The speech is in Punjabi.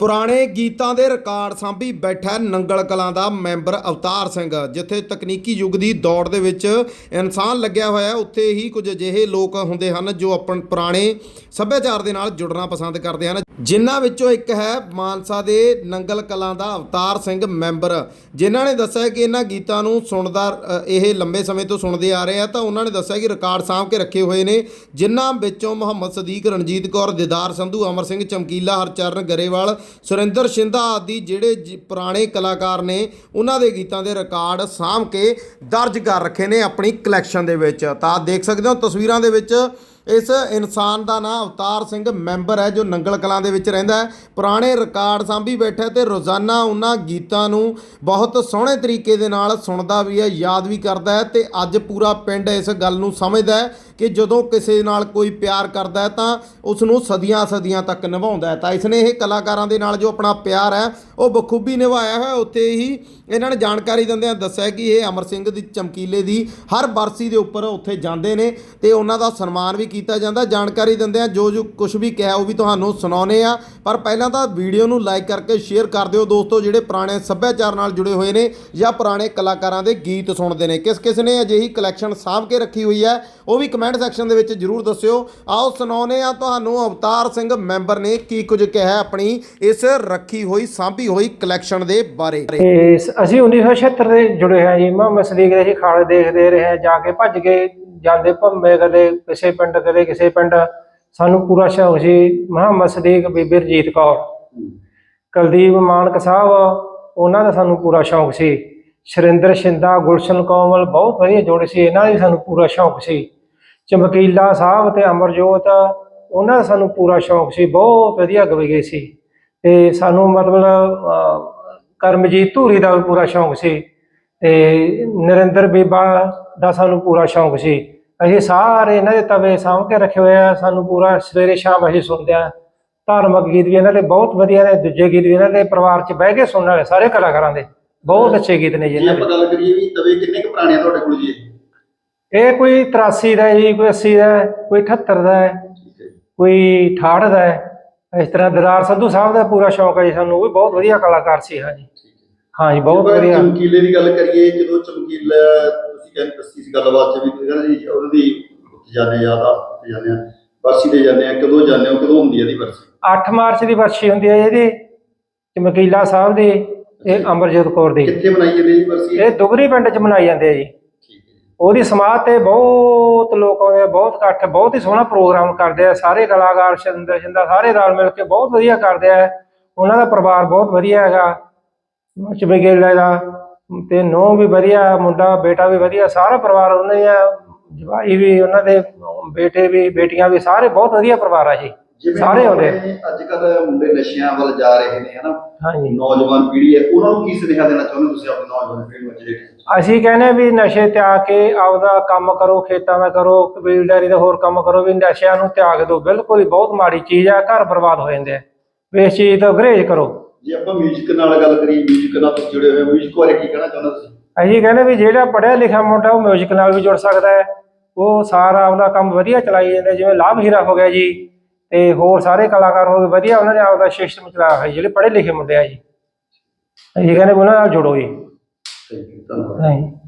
ਪੁਰਾਣੇ ਗੀਤਾਂ ਦੇ ਰਿਕਾਰਡ ਸਾਂਭੀ ਬੈਠਾ ਨੰਗਲ ਕਲਾਂ ਦਾ ਮੈਂਬਰ ਅਵਤਾਰ ਸਿੰਘ, ਜਿੱਥੇ ਤਕਨੀਕੀ ਯੁੱਗ ਦੀ ਦੌੜ ਦੇ ਵਿੱਚ ਇਨਸਾਨ ਲੱਗਿਆ ਹੋਇਆ ਹੈ। ਉੱਥੇ ਹੀ ਕੁਝ ਅਜਿਹੇ ਲੋਕ ਹੁੰਦੇ ਹਨ ਜੋ ਆਪਣ ਪੁਰਾਣੇ ਸੱਭਿਆਚਾਰ ਦੇ ਨਾਲ ਜੁੜਨਾ ਪਸੰਦ ਕਰਦੇ ਹਨ। ਜਿਨ੍ਹਾਂ ਵਿੱਚੋਂ ਇੱਕ ਹੈ ਮਾਨਸਾ ਦੇ ਨੰਗਲ ਕਲਾਂ ਦਾ ਅਵਤਾਰ ਸਿੰਘ ਮੈਂਬਰ। ਜਿਨ੍ਹਾਂ ਨੇ ਦੱਸਿਆ ਕਿ ਇਹਨਾਂ ਗੀਤਾਂ ਨੂੰ ਸੁਣਦਾ ਇਹ ਲੰਬੇ ਸਮੇਂ ਤੋਂ ਸੁਣਦੇ ਆ ਰਹੇ ਆ, ਤਾਂ ਉਹਨਾਂ ਨੇ ਦੱਸਿਆ ਕਿ ਰਿਕਾਰਡ ਸਾਂਭ ਕੇ ਰੱਖੇ ਹੋਏ ਨੇ, ਜਿਨ੍ਹਾਂ ਵਿੱਚੋਂ ਮੁਹੰਮਦ ਸਦੀਕ, ਰਣਜੀਤ ਕੌਰ, ਦਿਦਾਰ ਸੰਧੂ, ਅਮਰ ਸਿੰਘ, ਚਮਕੀਲਾ, ਹਰਚਰਨ ਗਰੇਵਾਲ ਸੁਰਿੰਦਰ ਸ਼ਿੰਦਾ ਆਦਿ ਜਿਹੜੇ ਜ- ਪੁਰਾਣੇ ਕਲਾਕਾਰ ਨੇ, ਉਹਨਾਂ ਦੇ ਗੀਤਾਂ ਦੇ ਰਿਕਾਰਡ ਸਾਂਭ ਕੇ ਦਰਜ ਕਰ ਰੱਖੇ ਨੇ ਆਪਣੀ ਕਲੈਕਸ਼ਨ ਦੇ ਵਿੱਚ। ਤਾਂ ਦੇਖ ਸਕਦੇ ਹੋ ਤਸਵੀਰਾਂ ਦੇ ਵਿੱਚ, ਇਸ ਇਨਸਾਨ ਦਾ ਨਾਮ ਅਵਤਾਰ ਸਿੰਘ ਮੈਂਬਰ ਹੈ, ਜੋ ਨੰਗਲ ਕਲਾਂ ਦੇ ਵਿੱਚ ਰਹਿੰਦਾ ਹੈ। ਪੁਰਾਣੇ ਰਿਕਾਰਡ ਸਾਂਭੀ ਬੈਠਾ ਹੈ ਤੇ ਰੋਜ਼ਾਨਾ ਉਹਨਾਂ ਗੀਤਾਂ ਨੂੰ ਬਹੁਤ ਸੋਹਣੇ ਤਰੀਕੇ ਦੇ ਨਾਲ ਸੁਣਦਾ ਵੀ ਹੈ, ਯਾਦ ਵੀ ਕਰਦਾ ਹੈ ਤੇ ਅੱਜ ਪੂਰਾ ਪਿੰਡ ਇਸ ਗੱਲ ਨੂੰ ਸਮਝਦਾ ਹੈ ਕਿ ਜਦੋਂ ਕਿਸੇ ਨਾਲ ਕੋਈ ਪਿਆਰ ਕਰਦਾ ਹੈ ਤਾਂ ਉਸ ਨੂੰ ਸਦੀਆਂ ਸਦੀਆਂ ਤੱਕ ਨਿਭਾਉਂਦਾ ਹੈ। ਤਾਂ ਇਸ ਨੇ ਇਹ ਕਲਾਕਾਰਾਂ ਦੇ ਨਾਲ ਜੋ ਆਪਣਾ ਪਿਆਰ ਹੈ, ਉਹ ਬਖੂਬੀ ਨਿਭਾਇਆ ਹੈ ਉੱਥੇ ਹੀ ਇਹਨਾਂ ਨੇ ਜਾਣਕਾਰੀ ਦਿੰਦਿਆਂ ਦੱਸਿਆ ਕਿ ਇਹ ਅਮਰ ਸਿੰਘ ਦੀ ਚਮਕੀਲੇ ਦੀ ਹਰ ਬਰਸੀ ਦੇ ਉੱਪਰ ਉੱਥੇ ਜਾਂਦੇ ਨੇ ਤੇ ਉਹਨਾਂ ਦਾ ਸਨਮਾਨ ਵੀ ਕੀਤਾ ਜਾਂਦਾ। ਜਾਣਕਾਰੀ ਦਿੰਦਿਆਂ ਜੋ ਜੋ ਕੁਝ ਵੀ ਕਿਹਾ, ਉਹ ਵੀ ਤੁਹਾਨੂੰ ਸੁਣਾਉਨੇ ਆ ਪਰ ਪਹਿਲਾਂ ਤਾਂ ਵੀਡੀਓ ਨੂੰ ਲਾਈਕ ਕਰਕੇ ਸ਼ੇਅਰ ਕਰ ਦਿਓ ਦੋਸਤੋ, ਜਿਹੜੇ ਪੁਰਾਣੇ ਸੱਭਿਆਚਾਰ ਨਾਲ ਜੁੜੇ ਹੋਏ ਨੇ ਜਾਂ ਪੁਰਾਣੇ ਕਲਾਕਾਰਾਂ ਦੇ ਗੀਤ ਸੁਣਦੇ ਨੇ। ਕਿਸ ਕਿਸ ਨੇ ਅਜਿਹੀ ਕਲੈਕਸ਼ਨ ਸਾਂਭ ਕੇ ਰੱਖੀ ਹੋਈ ਹੈ, ਉਹ ਵੀ ਕਮੈਂਟ ਸੈਕਸ਼ਨ ਦੇ ਵਿੱਚ ਜਰੂਰ ਦੱਸਿਓ। ਆਓ ਸੁਣਾਉਨੇ ਆ ਤੁਹਾਨੂੰ ਅਵਤਾਰ ਸਿੰਘ ਮੈਂਬਰ ਨੇ ਕੀ ਕੁਝ ਕਿਹਾ ਆਪਣੀ ਇਸ ਰੱਖੀ ਹੋਈ, ਸਾਂਭੀ ਹੋਈ ਕਲੈਕਸ਼ਨ ਦੇ ਬਾਰੇ। ਅਸੀਂ 1976 ਦੇ ਜੁੜੇ ਹਾਂ ਜੀ। ਮੁਹੰਮਦ ਸਦੀਕ ਦੇ ਅਸੀਂ ਖਾਲੇ ਦੇਖਦੇ ਰਹੇ, ਜਾ ਕੇ ਭੱਜ ਕੇ ਜਾਂਦੇ ਭੰਮੇ ਕਦੇ ਕਿਸੇ ਪਿੰਡ, ਕਦੇ ਕਿਸੇ ਪਿੰਡ। ਸਾਨੂੰ ਪੂਰਾ ਸ਼ੌਕ ਸੀ। ਮੁਹੰਮਦ ਸਦੀਕ ਬੀਬੀ ਰਜੀਤ ਕੌਰ। ਕੁਲਦੀਪ ਮਾਨਕ ਸਾਹਿਬ, ਉਹਨਾਂ ਦਾ ਸਾਨੂੰ ਪੂਰਾ ਸ਼ੌਕ ਸੀ। ਸ਼ਰਿੰਦਰ ਸ਼ਿੰਦਾ, ਗੁਲਸ਼ਨ ਕੋਮਲ, ਬਹੁਤ ਵਧੀਆ ਜੋੜੇ ਸੀ। ਇਹਨਾਂ ਦਾ ਸਾਨੂੰ ਪੂਰਾ ਸ਼ੌਕ ਸੀ। ਚਮਕੀਲਾ ਸਾਹਿਬ ਤੇ ਅਮਰਜੋਤ, ਉਹਨਾਂ ਦਾ ਸਾਨੂੰ ਪੂਰਾ ਸ਼ੌਕ ਸੀ, ਬਹੁਤ ਵਧੀਆ ਗਏ ਸੀ। ਤੇ ਸਾਨੂੰ ਮਤਲਬ ਕਰਮਜੀਤ ਧੂਰੀ ਦਾ ਵੀ ਪੂਰਾ ਸ਼ੌਂਕ ਸੀ ਤੇ ਨਰਿੰਦਰ ਬੀਬਾ ਦਾ ਸਾਨੂੰ ਪੂਰਾ ਸ਼ੌਂਕ ਸੀ। ਅਸੀਂ ਸਾਰੇ ਇਹਨਾਂ ਦੇ ਤਵੇ ਸਾਂਭ ਕੇ ਰੱਖੇ ਹੋਏ ਆ, ਸਾਨੂੰ ਪੂਰਾ ਸਵੇਰੇ ਸ਼ਾਮ ਅਸੀਂ ਸੁਣਦੇ ਆ। ਧਾਰਮਿਕ ਗੀਤ ਵੀ ਇਹਨਾਂ ਦੇ ਬਹੁਤ ਵਧੀਆ ਨੇ, ਦੂਜੇ ਗੀਤ ਵੀ ਇਹਨਾਂ ਦੇ ਪਰਿਵਾਰ 'ਚ ਬਹਿ ਕੇ ਸੁਣਨ ਵਾਲੇ ਸਾਰੇ ਕਲਾਕਾਰਾਂ ਦੇ, ਬਹੁਤ ਅੱਛੇ ਗੀਤ ਨੇ ਜੀ ਇਹਨਾਂ ਦੇ। ਆਪਾਂ ਗੱਲ ਕਰੀਏ ਵੀ ਤਵੇ ਕਿੰਨੇ ਕੁ ਪੁਰਾਣੇ ਆ ਤੁਹਾਡੇ ਕੋਲ ਜੀ? ਇਹ ਕੋਈ 83 ਦਾ ਹੈ ਜੀ ਕੋਈ 80 ਦਾ ਹੈ ਕੋਈ 78 ਦਾ ਹੈ ਕੋਈ 68 ਦਾ। ਹੈ ਇਸ ਤਰ੍ਹਾਂ ਦਰਾਰ ਸੰਧੂ ਸਾਹਿਬ ਦਾ ਪੂਰਾ ਸ਼ੌਂਕ ਹੈ ਜੀ ਸਾਨੂੰ ਉਹ ਵੀ ਬਹੁਤ ਵਧੀਆ ਕਲਾਕਾਰ ਸੀ ਹਾਂ ਜੀ। ਹੈ ਜੀ। ਬਹੁਤ ਵਧੀਆ। ਚਮਕੀਲੇ ਦੀ ਗੱਲ ਕਰੀਏ ਜਦੋਂ ਚਮਕੀਲਾ ਤੁਸੀਂ ਕਹਿੰਦੇ ਦੱਸੀ ਸੀ ਗੱਲਬਾਤ ਚ ਵੀ ਕਹਿੰਦੇ ਜੀ ਉਹਨਾਂ ਦੀ ਉੱਥੇ ਜਾਂਦੇ ਯਾਦ ਆ ਉੱਥੇ ਜਾਂਦੇ ਆ ਬਰਸੀ ਤੇ ਜਾਂਦੇ ਆ ਕਦੋਂ ਜਾਂਦੇ ਹੋ ਕਦੋਂ ਹੁੰਦੀ ਹੈ ਇਹਦੀ ਬਰਸੀ 8 ਮਾਰਚ ਦੀ ਵਰਸ਼ੀ ਹੁੰਦੀ ਹੈ ਇਹਦੀ ਚਮਕੀਲਾ ਸਾਹਿਬ ਦੀ ਇਹ ਅਮਰਜੋਤ ਕੌਰ ਦੀ। ਕਿੱਥੇ ਬਣਾਈ ਜਾਂਦੀ ਹੈ ਜੀ ਬਰਸੀ ਇਹ ਦੁਗਰੀ ਪਿੰਡ ਚ ਮਨਾਈ ਜਾਂਦੀ ਹੈ ਜੀ। ਉਹਦੀ ਸਮਾਧ ਤੇ ਬਹੁਤ ਲੋਕ ਆਉਂਦੇ ਆ, ਬਹੁਤ ਇਕੱਠ, ਬਹੁਤ ਹੀ ਸੋਹਣਾ ਪ੍ਰੋਗਰਾਮ ਕਰਦੇ ਆ, ਸਾਰੇ ਕਲਾਕਾਰ ਸ਼ਿੰਦਰ ਸ਼ਿੰਦਾ ਸਾਰੇ ਰਲ ਮਿਲ ਕੇ ਬਹੁਤ ਵਧੀਆ ਕਰਦੇ ਆ। ਉਹਨਾਂ ਦਾ ਪਰਿਵਾਰ ਬਹੁਤ ਵਧੀਆ ਹੈਗਾ। ਚਮਕੀਲੇ ਦਾ, ਤੇ ਨੋ ਵੀ ਵਧੀਆ, ਮੁੰਡਾ, ਬੇਟਾ ਵੀ ਵਧੀਆ, ਸਾਰਾ ਪਰਿਵਾਰ ਉਹਨਾਂ ਦੀਆਂ ਜਵਾਈ ਵੀ ਉਹਨਾਂ ਦੇ, ਬੇਟੇ ਵੀ, ਬੇਟੀਆਂ ਵੀ ਸਾਰੇ ਬਹੁਤ ਵਧੀਆ ਪਰਿਵਾਰ ਆ ਜੀ ਜਿਵੇਂ ਸਾਰੇ ਆਉਂਦੇ ਆ। ਅੱਜ ਕੱਲ ਮੁੰਡੇ ਨਸ਼ਿਆਂ ਵੱਲ ਜਾ ਰਹੇ ਨੇ ਹਨਾ ਹਾਂਜੀ ਨੌਜਵਾਨ ਪੀੜ੍ਹੀ ਹੈ ਉਹਨਾਂ ਨੂੰ ਕੀ ਸੁਨੇਹਾ ਦੇਣਾ ਚਾਹੁੰਦੇ ਹੋ ਤੁਸੀਂ ਆਪਣੀ ਨੌਜਵਾਨ ਪੀੜ੍ਹੀ ਨੂੰ ਅੱਜ ਦੇ time 'ਚ? ਅਸੀਂ ਕਹਿੰਦੇ ਵੀ ਨਸ਼ੇ ਤਿਆਗ ਕੇ ਆਪਦਾ ਕੰਮ ਕਰੋ ਖੇਤਾਂ ਦਾ ਕਰੋ ਕਬੀਲਦਾਰੀ ਦਾ ਹੋਰ ਕੰਮ ਕਰੋ ਵੀ ਨਸ਼ਿਆਂ ਨੂੰ ਤਿਆਗ ਦਿਓ ਬਿਲਕੁਲ ਹੀ ਬਹੁਤ ਮਾੜੀ ਚੀਜ਼ ਆ ਘਰ ਬਰਬਾਦ ਹੋ ਜਾਂਦੇ ਆ ਵੀ ਇਸ ਚੀਜ਼ ਤੋਂ ਗਰੇਜ ਕਰੋ ਜੇ ਆਪਾਂ 뮤직 ਨਾਲ ਗੱਲ ਕਰੀਏ 뮤직 ਨਾਲ ਤੁਸੀਂ ਜੁੜੇ ਹੋਏ 뮤직 ਬਾਰੇ ਕੀ ਕਹਿਣਾ ਚਾਹੁੰਦੇ ਹੋ ਤੁਸੀਂ ਅਸੀਂ ਕਹਿੰਦੇ ਵੀ ਜਿਹੜਾ ਪੜ੍ਹਿਆ ਲਿਖਿਆ ਮੁੰਡਾ ਉਹ ਮਿਊਜ਼ਿਕ ਨਾਲ ਵੀ ਜੁੜ ਸਕਦਾ ਹੈ ਉਹ ਸਾਰਾ ਆਪਦਾ ਕੰਮ ਵਧੀਆ ਚਲਾਈ ਜਾਂਦਾ ਜਿਵੇਂ ਲਾਭ ਹੀਰਾ ਹੋ ਗਿਆ ਜੀ ਤੇ ਹੋਰ ਸਾਰੇ ਕਲਾਕਾਰ ਹੋ ਗਏ ਵਧੀਆ ਉਹਨਾਂ ਨੇ ਆਪਦਾ ਸਿਸਟਮ ਚਲਾਇਆ ਹੋਇਆ ਜਿਹੜੇ ਪੜ੍ਹੇ ਲਿਖੇ ਮੁੰਡੇ ਆ ਜੀ। ਅਸੀਂ ਕਹਿੰਦੇ ਵੀ ਉਹਨਾਂ ਨਾਲ ਜੁੜੋ ਜੀ। ਧੰਨਵਾਦ।